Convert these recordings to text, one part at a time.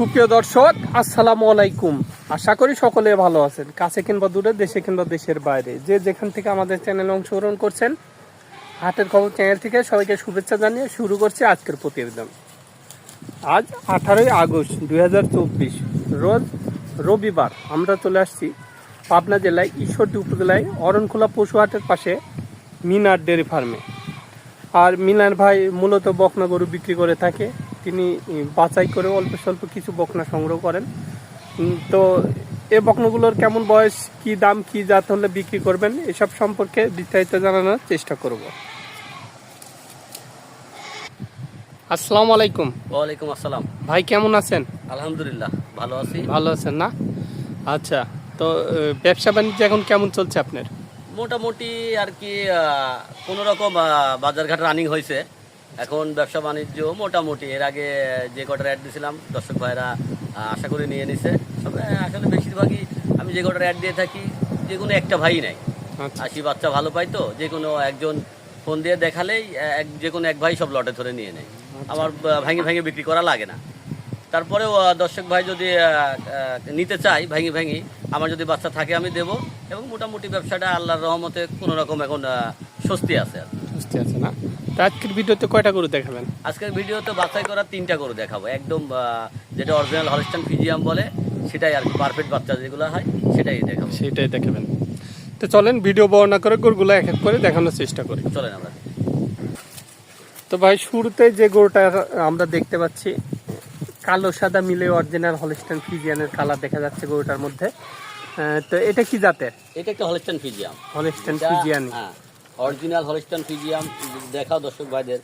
সুপ্রিয় দর্শক, আসসালামু আলাইকুম। আশা করি সকলে ভালো আছেন, কাছে কিংবা দূরে, দেশে কিংবা দেশের বাইরে। যে যেখান থেকে আমাদের চ্যানেলে অংশগ্রহণ করছেন, হাটের খবর চ্যানেল থেকে সবাইকে শুভেচ্ছা জানিয়ে শুরু করছি আজকের প্রতিবেদন। আজ আঠারোই আগস্ট দু হাজার চব্বিশ, রোজ রবিবার আমরা চলে আসছি পাবনা জেলায় ঈশ্বরদী উপজেলায় অরণখোলা পশু হাটের পাশে মিনার ডেয়ারি ফার্মে। আর মিনার ভাই মূলত বকনা গরু বিক্রি করে থাকে। তিনি বাছাই করে অল্প স্বল্প কিছু বকনা সংগ্রহ করেন। তো এ বকনাগুলোর কেমন বয়স কি দাম কি জাত হলে বিক্রি করবেন এসব সম্পর্কে বিস্তারিত জানানোর চেষ্টা করব। আসসালামু আলাইকুম। ওয়ালাইকুম আসসালাম। ভাই কেমন আছেন? আলহামদুলিল্লাহ ভালো আছি। ভালো আছেন না? আচ্ছা তো ব্যবসা বাণিজ্য এখন কেমন চলছে আপনার? মোটামুটি আর কি কোনো রকম বাজারঘাট রানিং হয়েছে এখন ব্যবসা বাণিজ্য মোটামুটি। এর আগে যে কটার অ্যাড দিয়েছিলাম দর্শক ভাইরা আশা করে নিয়ে নিছে। তবে আসলে বেশিরভাগই আমি যে কটার অ্যাড দিয়ে থাকি যে কোনো একটা ভাই নাই আচ্ছা। আশি বাচ্চা ভালো পাই তো যে কোনো একজন ফোন দিয়ে দেখালেই এক যে কোনো এক ভাই সব লটে ধরে নিয়ে নেয়। আমার আহ, ভেঙে ভেঙে বিক্রি করা লাগে না। তারপরেও দর্শক ভাই যদি নিতে চাই ভেঙে ভেঙে আমার যদি বাচ্চা থাকে আমি দেব। এবং মোটামুটি ব্যবসাটা আল্লাহর রহমতে কোনো রকম এখন স্বস্তি আছে আর কি। আছে না? আজকের ভিডিওতে কয়টা গরু দেখাবেন? আজকের ভিডিওতে বাছাই করা তিনটা করে দেখাবো। একদম যেটা অরিজিনাল হলস্টান ফিজিয়াম বলে সেটাই আর কি পারফেক্ট বাচ্চা যেগুলো হয় সেটাই দেখাবো। সেটাই দেখাবেন। তো চলেন ভিডিও বর্ণনা করে গরুগুলো এক এক করে দেখানোর চেষ্টা করি। চলেন আমরা। তো ভাই শুরুতে যে গরুটা আমরা দেখতে পাচ্ছি কালো সাদা মিলে অরিজিনাল হলিস্টান ফিজিয়ানের কালার দেখা যাচ্ছে গরুটার মধ্যে। তো এটা কি জাতের? এটা একটা হলস্টান ফিজিয়াম হলিস্টান ফিজিয়ানি হ্যাঁ। অরিজিনাল হলিস্টান ফিজিয়াম দেখাও দর্শক ভাইদের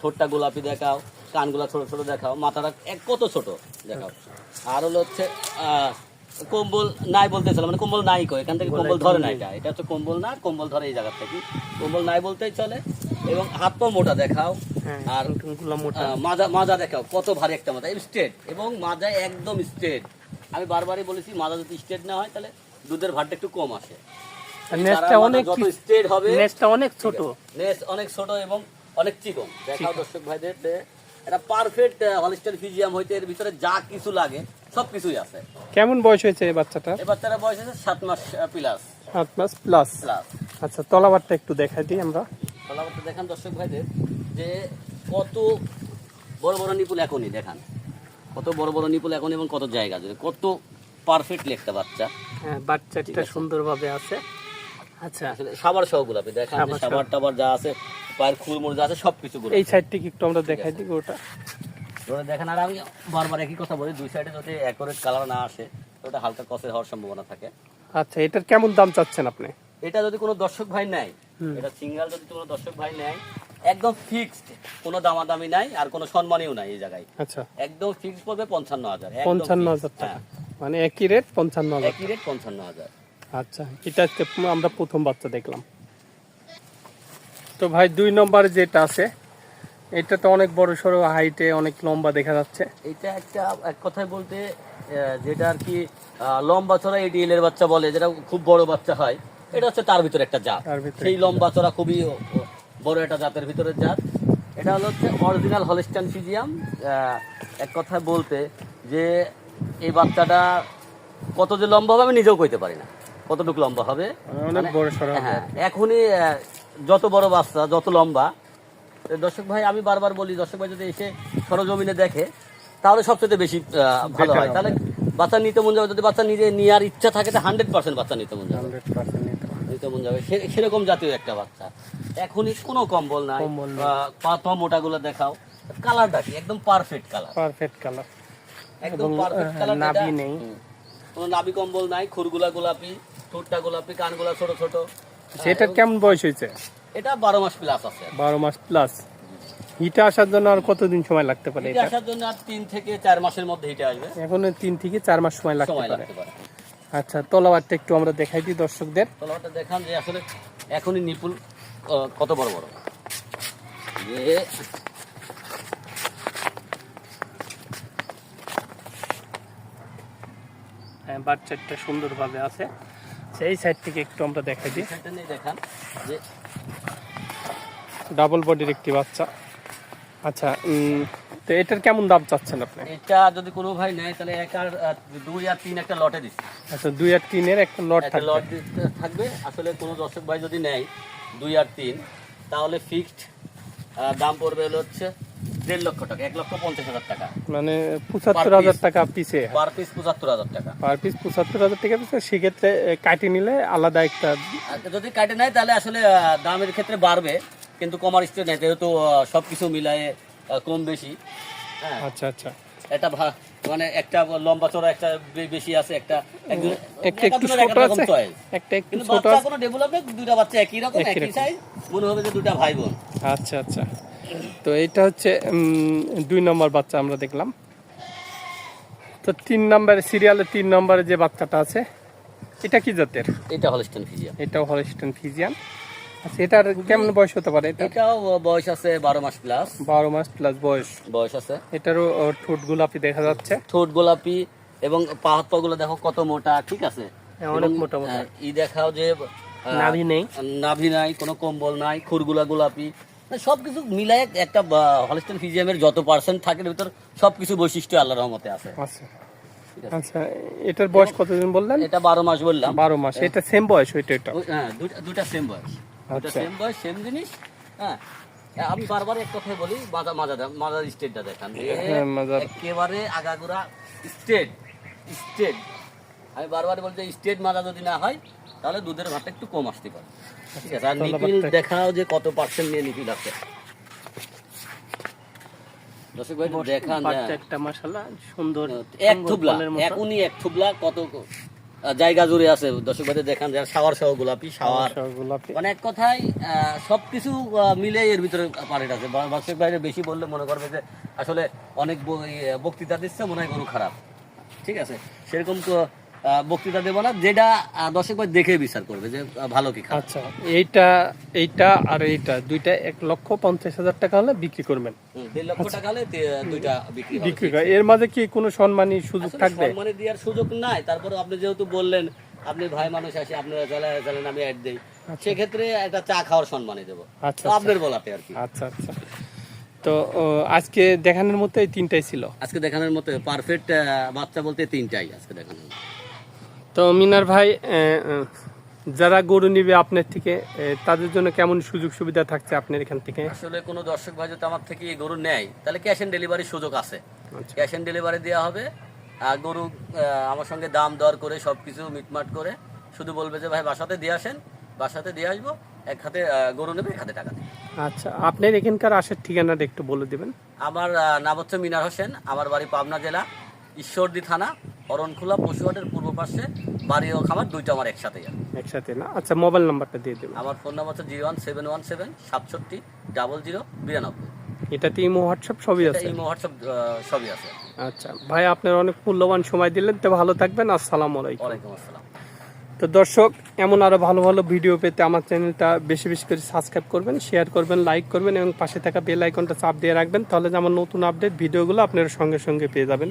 ঠোঁটটা গোলাপি দেখাও কানগুলা ছোট ছোট দেখাও মাথাটা এক কত ছোট দেখাও। আর হলো হচ্ছে কম্বল নাই বলতেছিলাম মানে কম্বল নাই কো এখান থেকে কম্বল ধরে না এটা এটা হচ্ছে কম্বল না কম্বল ধরে এই জায়গা থেকে। কম্বল নাই বলতেই চলে এবং হাত পা মোটা দেখাও। হ্যাঁ আর মাজা মাজা দেখাও কত ভারী একটা মাজা স্ট্রেট এবং মাজা একদম স্ট্রেট আমি বারবারই বলেছি মাজা যদি স্ট্রেট না হয় তাহলে দুধের ভারটা একটু কম আসে। নেজটা তারা অনেক স্ট্রেট হবে নেজটা অনেক ছোট। নেস অনেক ছোট এবং অনেক চিকন। দেখাও দর্শক ভাইদের এটা পারফেক্ট হলিস্টার ফিজিয়াম হইতে এর ভিতরে যা কিছু লাগে সব কিছুই আছে। কেমন বয়স হয়েছে এই বাচ্চাটা এই বাচ্চারা বয়স আছে সাত মাস প্লাস সাত মাস প্লাস প্লাস আচ্ছা তলাবারটা একটু দেখাই দিই আমরা। ফলাফলটা দেখান দর্শক ভাইদের যে কত বড় বড় নিপুল এখনই দেখান। কত বড় বড় নিপুল এখন এবং কত জায়গা জুড়ে কত পারফেক্ট একটা বাচ্চা। হ্যাঁ বাচ্চাটা সুন্দরভাবে আছে। আচ্ছা। সাবার সহ গোলাপি দেখান সাবার টাবার যা আছে পায়ের খুরমুর যা আছে সব কিছু গোলাপি এই সাইডটিকে একটু আমরা দেখাই দিই গরুটা ধরে দেখেন আর আমি বারবার একই কথা বলি দুই সাইডে যদি অ্যাকোরেট কালার না আসে ওটা হালকা কসের হওয়ার সম্ভাবনা থাকে। আচ্ছা এটার কেমন দাম চাচ্ছেন আপনি? এটা যদি কোনো দর্শক ভাই নেয় এটা সিঙ্গেল যদি কোনো দর্শক ভাই নেয় একদম ফিক্সড কোনো দামাদামি নাই আর কোনো সম্মানীয় নাই এই জায়গায়। আচ্ছা। একদম ফিক্সড পড়বে পঞ্চান্ন হাজার পঞ্চান্ন হাজার টাকা। মানে একই রেট পঞ্চান্ন হাজার একই রেট পঞ্চান্ন হাজার। আচ্ছা এটা আজকে আমরা প্রথম বাচ্চা দেখলাম। তো ভাই দুই নম্বর যেটা আছে এটা তো অনেক বড় সড়ো হাইটে অনেক লম্বা দেখা যাচ্ছে। এটা একটা এক কথায় বলতে যেটা আর কি লম্বা চড়া এডিএল এর বাচ্চা বলে যেটা খুব বড় বাচ্চা হয় এটা হচ্ছে তার ভিতরে একটা জাত। সেই লম্বা চড়া খুবই বড় একটা জাতের ভিতরে জাত। এটা হলো হচ্ছে অরিজিনাল হলিস্টান ফিজিয়াম এক কথায় বলতে যে এই বাচ্চাটা কত যে লম্বা হবে আমি নিজেও কইতে পারি না। কতটুকু লম্বা হবে? হবে। হ্যাঁ এখনই যত বড় বাচ্চা যত লম্বা। দর্শক ভাই আমি বারবার বলি দর্শক ভাই যদি এসে সরজমিনে দেখে তাহলে সবচেয়ে বেশি ভালো হয়। তাহলে বাচ্চা নিতে মন যাবে যদি বাচ্চা নিজে নেওয়ার ইচ্ছা থাকে তো হান্ড্রেড পার্সেন্ট বাচ্চা নিতে মন যাবে। নিতে মন যাবে। সেরকম জাতীয় একটা বাচ্চা। এখনই কোনো কম্বল নাই। কম্বল নেই। আহ, পা পা মোটাগুলো দেখাও। কালারটা কি? একদম পারফেক্ট কালার পারফেক্ট কালার একদম পারফেক্ট কালার নাভি নেই। কোনো নাভি কম্বল নাই খুরগুলা গোলাপি। ঠোঁটটা গোলাপি কানগুলা ছোট ছোট। সেটার কেমন বয়স হয়েছে? এটা বারো মাস প্লাস আছে। বারো মাস প্লাস হিটে আসার জন্য আর কতদিন সময় লাগতে পারে এটা? আসার জন্য আর তিন থেকে চার মাসের মধ্যে হিটে আসবে। এখন তিন থেকে চার মাস সময় লাগতে পারে। আচ্ছা তলাবারটা একটু আমরা দেখাই দিই দর্শকদের। তলাবারটা দেখান যে আসলে এখনই নিপুল কত বড় বড়। হ্যাঁ বাচ্চাটা সুন্দরভাবে আছে। সেই সাইড থেকে একটু আমরা দেখাই দিই। দেখান যে ডাবল বডির একটি বাচ্চা। আচ্ছা তো এটার কেমন দাম চাচ্ছেন আপনি? এটা যদি কোনো ভাই নেয় তাহলে এক আর দুই আর তিন একটা লটে দিচ্ছি। আচ্ছা দুই আর তিনের একটা লট থাকবে। লট থাকবে। আসলে কোনো দর্শক ভাই যদি নেয় দুই আর তিন তাহলে ফিক্সড দাম পড়বে হচ্ছে দেড় লক্ষ টাকা এক লক্ষ পঞ্চাশ হাজার টাকা। মানে পঁচাত্তর হাজার টাকা পিসে পার পিস পঁচাত্তর হাজার টাকা। পার পিস পঁচাত্তর হাজার টাকা পিসে সেক্ষেত্রে কাটি নিলে আলাদা একটা যদি কাটে নেয় তাহলে আসলে দামের ক্ষেত্রে বাড়বে কিন্তু কমার স্টেজ নেই যেহেতু সব কিছু মিলায়ে কম বেশি। হ্যাঁ। আচ্ছা আচ্ছা। এটা মানে একটা লম্বা চড়া একটা বেশি আছে একটা একজন- একটা একটু ছোট আছে। একটা একটু ছোট বাচ্চা আছে। কোনো ডেভেলপমেন্ট দুইটা বাচ্চা একই রকম একই একই সাইজ মনে হবে যে দুইটা ভাই বোন। আচ্ছা আচ্ছা। তো এটা হচ্ছে দুই নম্বর বাচ্চা আমরা দেখলাম। তো তিন নম্বরে সিরিয়ালে তিন নম্বরে যে বাচ্চাটা আছে এটা কি জাতের? এটা হলস্টন ফিজিয়াম এটাও হলস্টেন ফিজিয়ান আচ্ছা এটার কেমন বয়স হতে পারে? এটা এটাও বয়স আছে বারো মাস প্লাস বারো মাস প্লাস বয়স। বয়স আছে। এটারও ঠোঁট গোলাপি দেখা যাচ্ছে। ঠোঁট গোলাপি এবং পা হাতগুলো দেখো কত মোটা ঠিক আছে? হ্যাঁ, অনেক মোটা মোটা। ই দেখাও যে নাভি নেই। নাভি নাই কোনো কম্বল নাই খুরগুলা গোলাপি। মানে সবকিছু মিলায় একটা হলস্টেন ফিজিয়ামের যত পার্সেন্ট থাকে ভিতর সবকিছু বৈশিষ্ট্য আল্লাহ রহমতে আছে। আচ্ছা। আচ্ছা এটার বয়স কতদিন বললেন? এটা বারো মাস বললাম। বারো মাস। এটা সেম বয়স ওইটা এটা? হ্যাঁ দুইটা সেম বয়স। আচ্ছা। সেম বয়স সেম জিনিস। হ্যাঁ আমি বারবার এক কথাই বলি মাজা মাজা মাজার স্টেটটা দেখান। হ্যাঁ, একেবারে আগাগোড়া স্টেট স্টেট আমি বারবার বলছি স্টেট মাজা যদি না হয় তাহলে দুধের ভাতটা একটু কম আসতে পারে। ঠিক আছে আর নিপিল দেখাও যে কত পার্সেন্ট নিয়ে নিপিল আছে। দর্শক ভাই দেখান। একটা মাশাআল্লাহ সুন্দর এক থুবলা এখনই এক থুবলা কত জায়গা জুড়ে আছে। দর্শক ভাই দেখান যে শাওয়ার সহ গোলাপি শাওয়ার গোলাপি। এক সবকিছু মিলে এর ভিতরে পারেট আছে। বেশি বললে মনে করবে যে আসলে অনেক বক্তৃতা দিচ্ছে মনে হয় গরু খারাপ। ঠিক আছে? সেরকম তো বক্তৃতা দেবো না যেটা দর্শক ভাই দেখে বিচার করবে যে ভালো কি আচ্ছা এইটা এইটা আর এইটা দুইটা এক লক্ষ পঞ্চাশ হাজার টাকা হলে বিক্রি করবেন। লক্ষ টাকা হলে দুইটা বিক্রি বিক্রি করে। এর মাঝে কি কোনো সম্মানী সুযোগ থাকবে? সম্মানে দেওয়ার সুযোগ নাই তারপরে আপনি যেহেতু বললেন আপনি ভাই মানুষ আসে আপনারা চলে চলেন আমি অ্যাড দিই। সেক্ষেত্রে একটা চা খাওয়ার সম্মানে দেবো। আচ্ছা আপনার বলাতে আর কি। আচ্ছা আচ্ছা। তো আজকে দেখানোর মতো এই তিনটাই ছিল? আজকে দেখানোর মতো পারফেক্ট বাচ্চা বলতে তিনটাই আজকে দেখানোর মতো। তো মিনার ভাই যারা গরু নিবে আপনার থেকে তাদের জন্য কেমন সুযোগ সুবিধা থাকছে আপনার এখান থেকে? আসলে কোনো দর্শক ভাই যদি আমার থেকে গরু নেয় তাহলে ক্যাশ অন ডেলিভারি সুযোগ আছে। ক্যাশ অন ডেলিভারি দেওয়া হবে আর গরু আমার সঙ্গে দাম দর করে সব কিছু মিটমাট করে শুধু বলবে যে ভাই বাসাতে দিয়ে আসেন বাসাতে দিয়ে আসব এক হাতে গরু নেবে এক হাতে টাকা দেবে। আচ্ছা আপনার এখানকার আসার ঠিকানাটা একটু বলে দেবেন। আমার নাম হচ্ছে মিনার হোসেন আমার বাড়ি পাবনা জেলা ঈশ্বরদী থানা অরণখোলা পশুহাটের পূর্ব পাশে বাড়ি ও খামার দুইটা আমার একসাথে একসাথে না? আচ্ছা মোবাইল নাম্বারটা দিয়ে দেবেন। আমার ফোন নাম্বার হচ্ছে zero one seven one seven সাতষট্টি ডাবল জিরো বিরানব্বই। এটাতে ইমো হোয়াটসঅ্যাপ সবই আছে? এই হোয়াটসঅ্যাপ সবই আছে। আচ্ছা ভাই আপনার অনেক মূল্যবান সময় দিলেন তো ভালো থাকবেন আসসালামু আলাইকুম। ওয়ালাইকুম আসসালাম। তো দর্শক এমন আরও ভালো ভালো ভিডিও পেতে আমার চ্যানেলটা বেশি বেশি করে সাবস্ক্রাইব করবেন শেয়ার করবেন লাইক করবেন এবং পাশে থাকা বেল আইকনটা চাপ দিয়ে রাখবেন তাহলে আমার নতুন আপডেট ভিডিওগুলো আপনারা সঙ্গে সঙ্গে পেয়ে যাবেন।